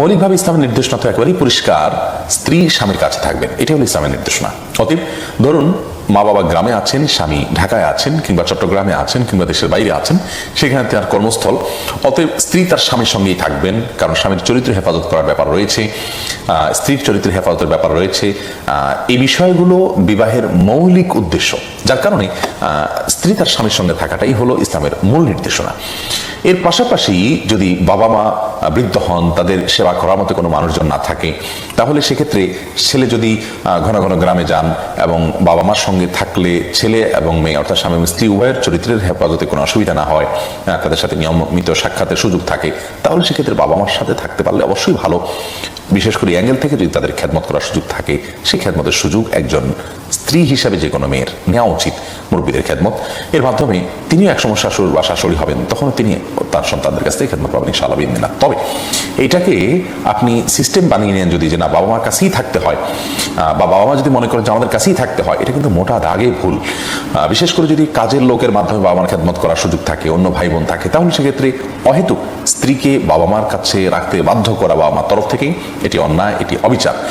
মৌলিকভাবে ইসলামের নির্দেশনা তো একেবারেই পরিষ্কার স্ত্রী স্বামীর কাছে থাকবেন। এটাই হলো ইসলামের নির্দেশনা। অতএব ধরুন মা বাবা গ্রামে আছেন, স্বামী ঢাকায় আছেন, কিংবা চট্টগ্রামে আছেন, কিংবা দেশের বাইরে আছেন, সেখানে তার কর্মস্থল। অতএব স্ত্রী তার স্বামীর সঙ্গেই থাকবেন, কারণ স্বামীর চরিত্র হেফাজত করার ব্যাপার রয়েছে স্ত্রীর চরিত্রের হেফাজতের ব্যাপার রয়েছে। এই বিষয়গুলো বিবাহের মৌলিক উদ্দেশ্য, যার কারণে স্ত্রী তার স্বামীর সঙ্গে থাকাটাই হলো ইসলামের মূল নির্দেশনা। এর পাশাপাশি যদি বাবা মা বৃদ্ধ হন, তাদের সেবা করার মতো কোনো মানুষজন না থাকে, তাহলে সেক্ষেত্রে ছেলে যদি ঘন ঘন গ্রামে যান এবং বাবা মার সঙ্গে থাকলে ছেলে এবং মেয়ে, অর্থাৎ স্বামী স্ত্রী, উভয়ের চরিত্রের হেফাজতে কোনো অসুবিধা না হয় তাদের সাথে নিয়মিত সাক্ষাতের সুযোগ থাকে। তাহলে সেক্ষেত্রে বাবা মার সাথে থাকতে পারলে অবশ্যই ভালো। বিশেষ করে অ্যাঙ্গেল থেকে যদি তাদের খেদমত করার সুযোগ থাকে, সেই খেদমতের সুযোগ একজন স্ত্রী হিসাবে যে কোনো মেয়ের নেওয়া উচিত, মুরব্বীদের খেদমত। এর মাধ্যমে তিনিও একসময় শাশুড় বা শাশুড়ি হবেন তখন তিনি তার সন্তানদের কাছ থেকে খেদমত পাবেন, ইনশাআল্লাহ বিদিনা তবে এটাকে আপনি সিস্টেম বানিয়ে নেন যদি যে না বাবা মার কাছেই থাকতে হয় বা বাবা মা যদি মনে করেন যে আমাদের কাছেই থাকতে হয়, এটা কিন্তু মোটা দাগে ভুল। বিশেষ করে যদি কাজের লোকের মাধ্যমে বাবা মার খেদমত করার সুযোগ থাকে, অন্য ভাই বোন থাকে, তাহলে সেক্ষেত্রে অহেতুক স্ত্রীকে বাবা মার কাছে রাখতে বাধ্য করা বাবা মার তরফ থেকেই এটি অন্যায় এটি অবিচার।